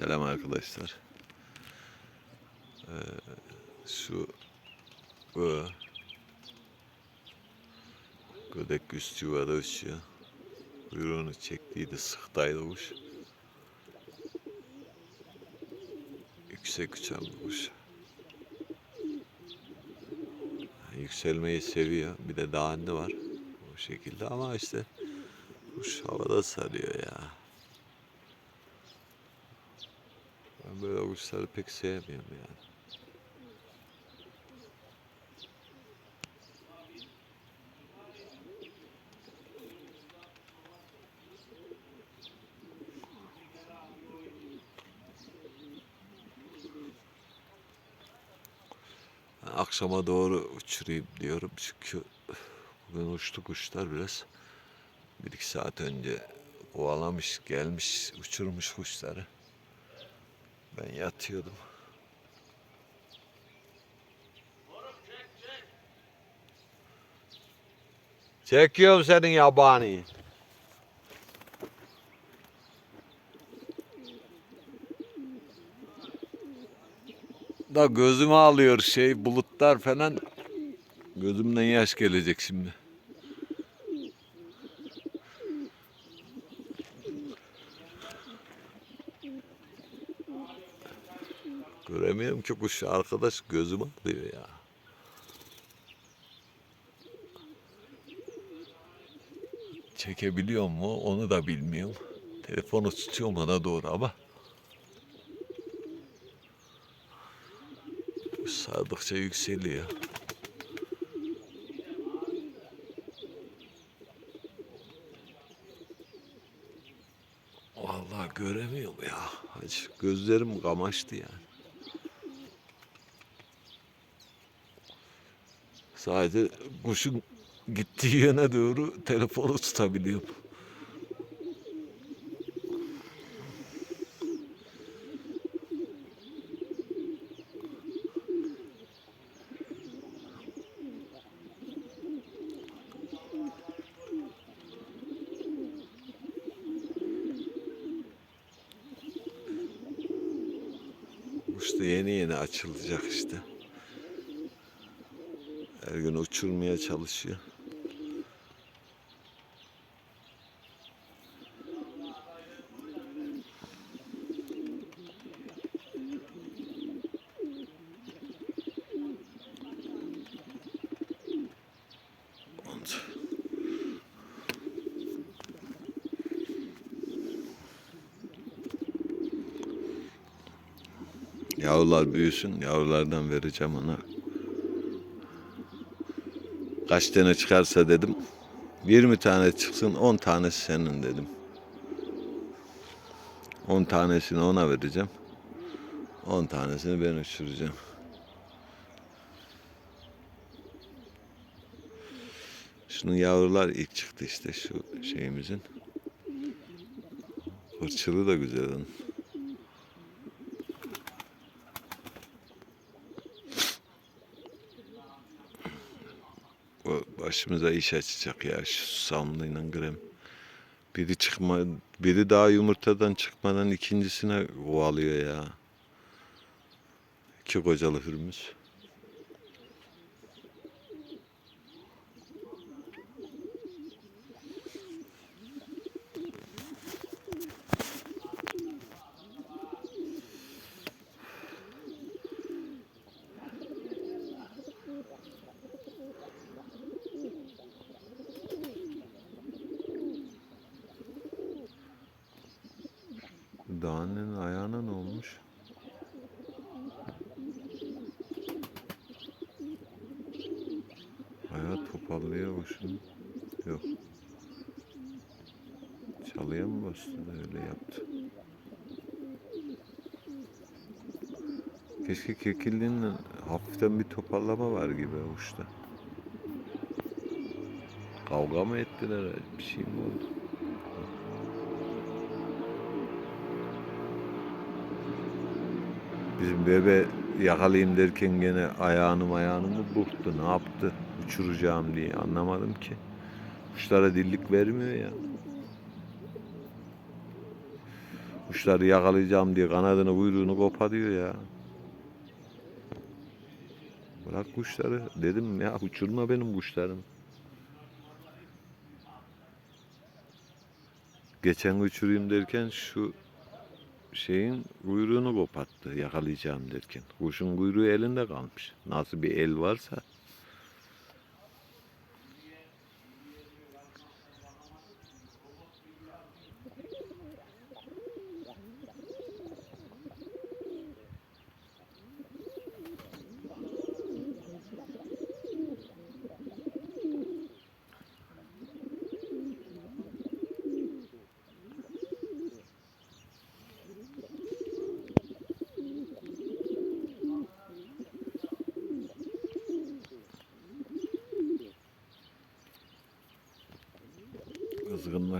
Selam arkadaşlar. Ee, şu bu gödek üst yuvada uçuyor. Kuyruğunu çektiydi, sıktaydı kuş. Yüksek uçan bir kuş. Yükselmeyi seviyor. Bir de dağındı var. O şekilde ama işte kuş havada sarıyor ya. Kuşları pek sevmiyorum yani. Akşama doğru uçurayım diyorum çünkü bugün uçtu kuşlar biraz. Bir iki saat önce kovalamış, gelmiş, uçurmuş kuşları. Ben yatıyordum. Çekiyorum senin yabani. Da gözümü alıyor şey bulutlar falan. Gözümden yaş gelecek şimdi. Göremiyorum ki kuş arkadaş gözüm alıyor ya. Çekebiliyor mu onu da bilmiyorum. Telefonu tutuyorum ona doğru ama. Kuş yükseliyor. Vallahi göremiyorum ya. Hacı gözlerim kamaştı yani. Sadece kuşun gittiği yöne doğru telefonu tutabiliyorum. Kuş da yeni yeni açılacak işte. Her gün uçurmaya çalışıyor. Yavrular büyüsün, yavrulardan vereceğim ona. Kaç tane çıkarsa dedim. 20 tane çıksın 10 tanesi senin dedim. 10 tanesini ona vereceğim. 10 tanesini ben uçuracağım. Şunun yavrular ilk çıktı işte şu şeyimizin. Hırçılı da güzel onun. Başımıza iş açacak ya şu samlıyla grem. Biri çıkma, biri daha yumurtadan çıkmadan ikincisine kovalıyor ya. İki kocalı hürmüz. Dağının ayağına ne olmuş? Ayağı toparlıyor boşuna. Yok. Çalıya mı bastı da öyle yaptı? Keşke kekilliğinden hafiften bir toparlama var gibi uçta. Kavga mı ettiler? Bir şey mi oldu? Bizim bebe yakalayayım derken gene ayağını ayağını mı burktu ne yaptı uçuracağım diye anlamadım ki. Kuşlara dillik vermiyor ya. Kuşları yakalayacağım diye kanadını kuyruğunu koparıyor ya. Bırak kuşları. Dedim ya uçurma benim kuşlarımı. Geçen uçurayım derken şu şeyin kuyruğunu koparttı yakalayacağım derken. Kuşun kuyruğu elinde kalmış. Nasıl bir el varsa.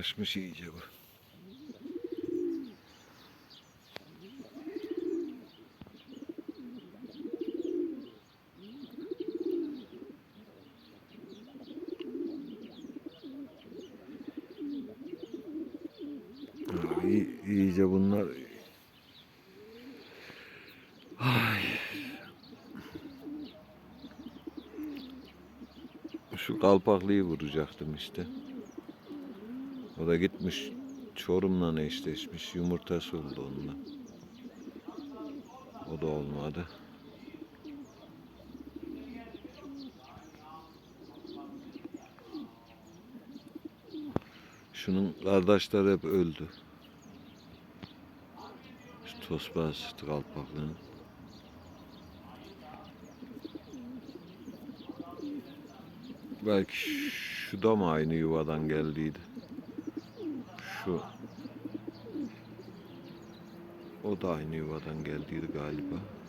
Kızgınlaşmış iyice bu. İyi- bunlar Ay. Şu kalpaklıyı vuracaktım işte. Da gitmiş Çorum'la eşleşmiş. Yumurtası oldu onunla. O da olmadı. Şunun kardeşleri hep öldü. Şu Tosbağ kalpaklının. Belki şu da mı aynı yuvadan geldiydi? Şu o da aynı yuvadan geldiydi galiba.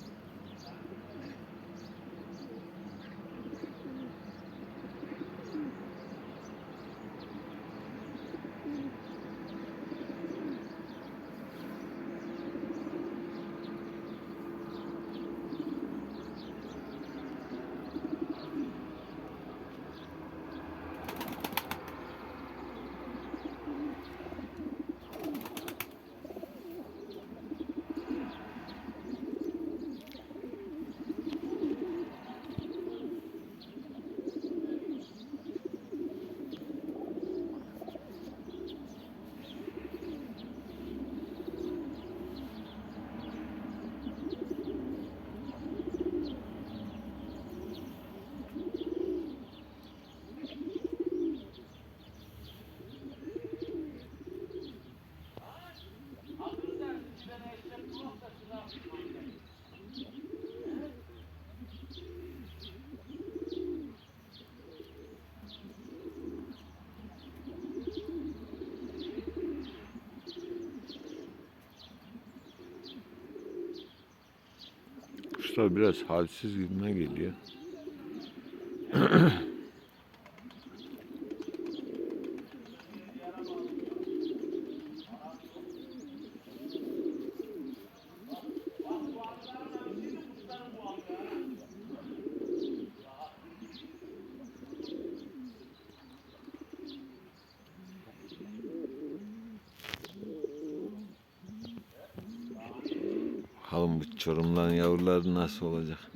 Kuşlar biraz halsiz gibime geliyor. Bakalım bu çorumların nasıl olacak?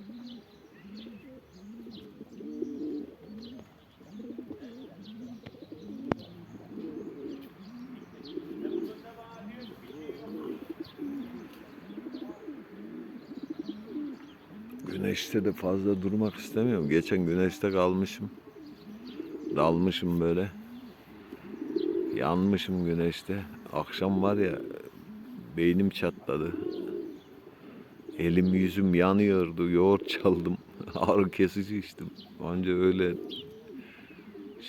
Güneşte de fazla durmak istemiyorum. Geçen güneşte kalmışım. Dalmışım böyle. Yanmışım güneşte. Akşam var ya beynim çatladı. Elim yüzüm yanıyordu. Yoğurt çaldım. Ağrı kesici içtim. Anca öyle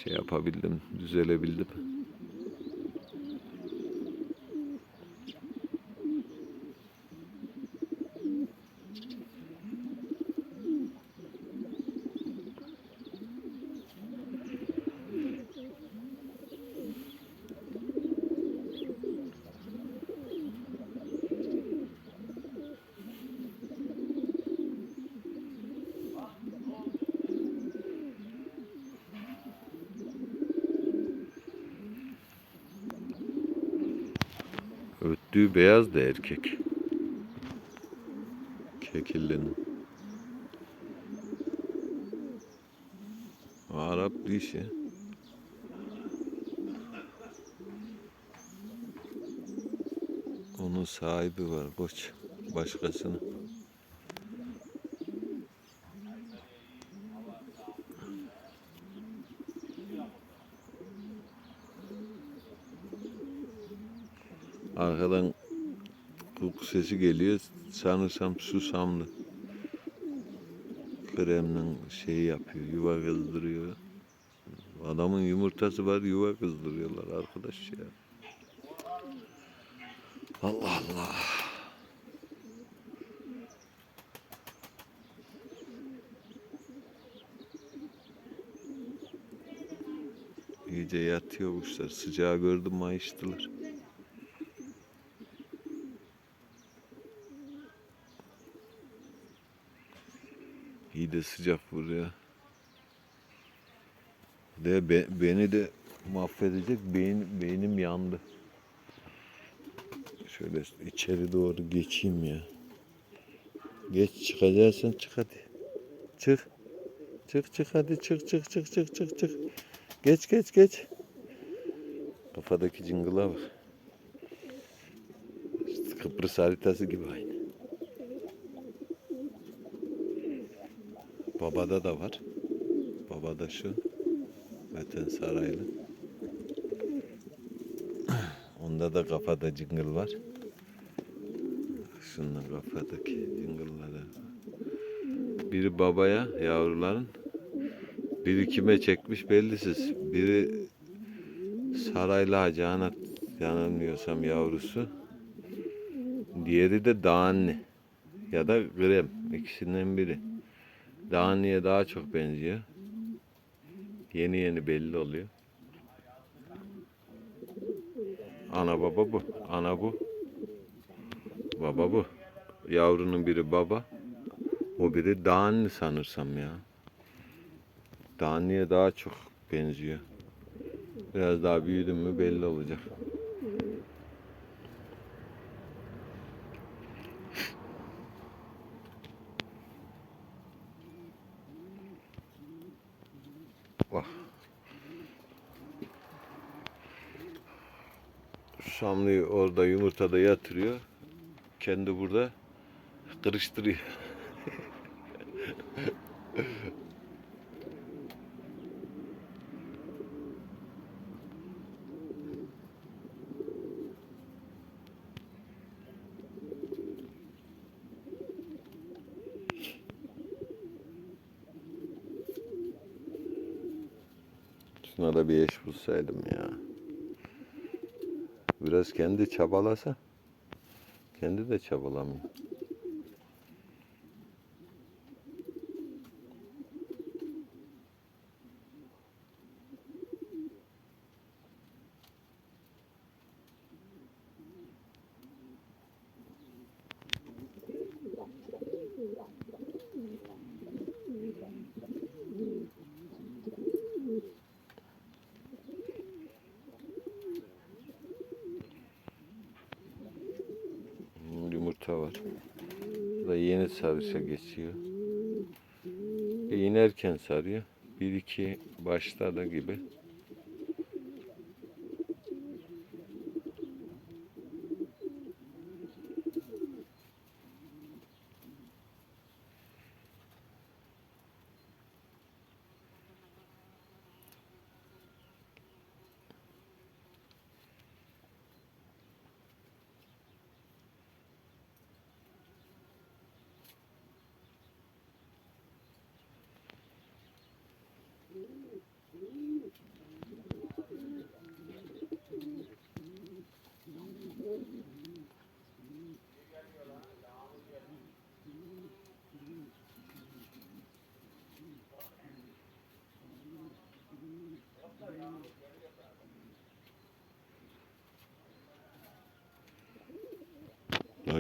şey yapabildim. Düzelebildim. Öttüğü beyaz da erkek. Kekillinin. Arap dişi. Onun sahibi var koç. Başkasının. Sesi geliyor. Sanırsam susamlı. Kremle şey yapıyor, yuva kızdırıyor. Adamın yumurtası var, yuva kızdırıyorlar arkadaş ya. Allah Allah. İyice yatıyor kuşlar. Sıcağı gördüm mayıştılar. İyi de sıcak vuruyor. De be- beni de mahvedecek beyin, beynim yandı. Şöyle içeri doğru geçeyim ya. Geç çıkacaksan çık hadi. Çık. Çık çık hadi çık çık çık çık çık çık. Geç geç geç. Kafadaki cıngıla bak. İşte Kıbrıs haritası gibi aynı. Babada da var. Babada şu. Metin Saraylı. Onda da kafada cıngıl var. Şunun kafadaki cıngılları. Biri babaya yavruların. Biri kime çekmiş bellisiz. Biri Saraylı Hacı Anat yanılmıyorsam yavrusu. Diğeri de Dağanlı ya da Grem. ikisinden biri. Dağanlı'ya daha çok benziyor. Yeni yeni belli oluyor. Ana baba bu. Ana bu. Baba bu. Yavrunun biri baba. O biri Dağanlı sanırsam ya. Dağanlı'ya daha çok benziyor. Biraz daha büyüdüm mü belli olacak. Şamlıyı orada yumurtada yatırıyor. Kendi burada kırıştırıyor. Şuna da bir eş bulsaydım ya. Biraz kendi çabalasa. Kendi de çabalamıyor. Yumurta var. Bu da yeni sarışa geçiyor. E, inerken sarıyor. Bir iki başta da gibi.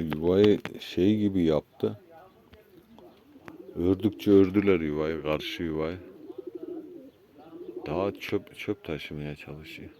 Yuvayı şey gibi yaptı. Ördükçe ördüler yuvayı, karşı yuvayı. Daha çöp çöp taşımaya çalışıyor.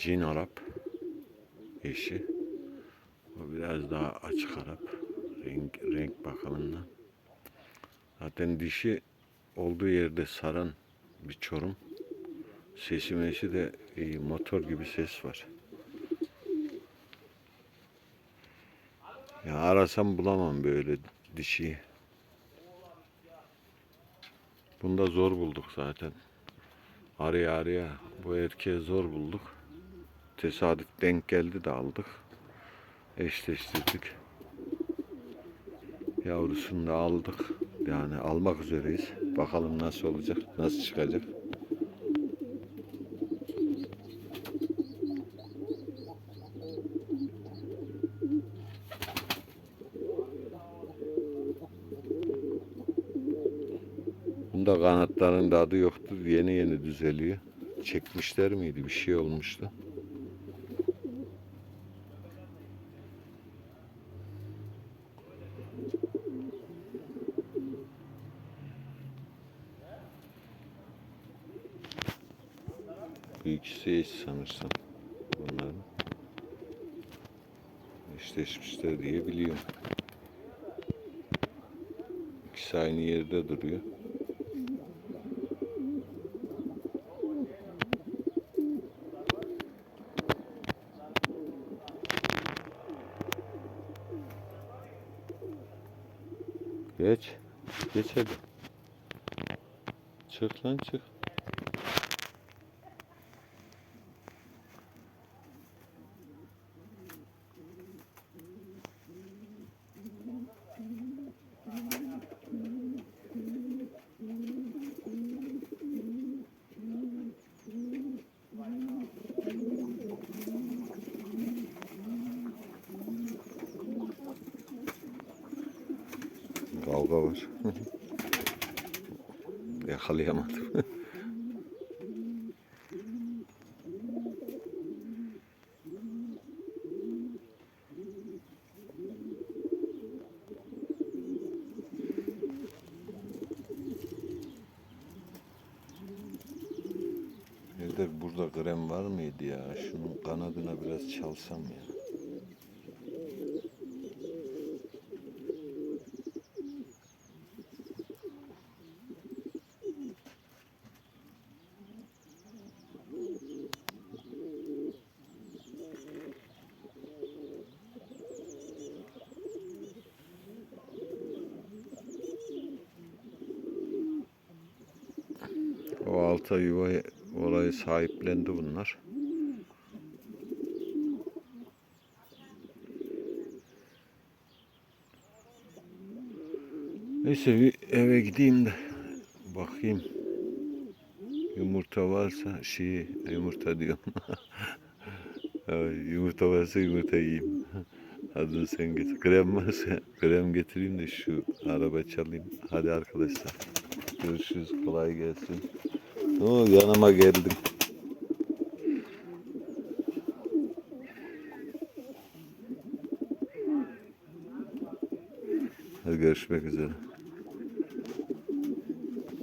Cin Arap eşi. O biraz daha açık Arap. Renk, renk bakımından. Zaten dişi olduğu yerde saran bir çorum. Sesi mesi de iyi, motor gibi ses var. Ya arasam bulamam böyle dişiyi. Bunda zor bulduk zaten. Araya araya bu erkeği zor bulduk. Tesadüf denk geldi de aldık. Eşleştirdik. Yavrusunu da aldık. Yani almak üzereyiz. Bakalım nasıl olacak, nasıl çıkacak. Bunda kanatların da adı yoktu. Yeni yeni düzeliyor. Çekmişler miydi? Bir şey olmuştu. Bu ikisi sanırsam. Bunların. Eşleşmişler diye biliyorum. İkisi aynı yerde duruyor. Geç. Geç hadi. Çık lan çık. Kavga var. Yakalayamadım. Burada krem var mıydı ya? Şunun kanadına biraz çalsam ya. O alta yuva orayı sahiplendi bunlar. Neyse bir eve gideyim de bakayım. Yumurta varsa şey yumurta diyorum. Yumurta varsa yumurta yiyeyim. Hadi sen getir. Krem varsa krem getireyim de şu araba çalayım. Hadi arkadaşlar. Görüşürüz. Kolay gelsin. Oo, yanıma geldin. Görüşmek üzere.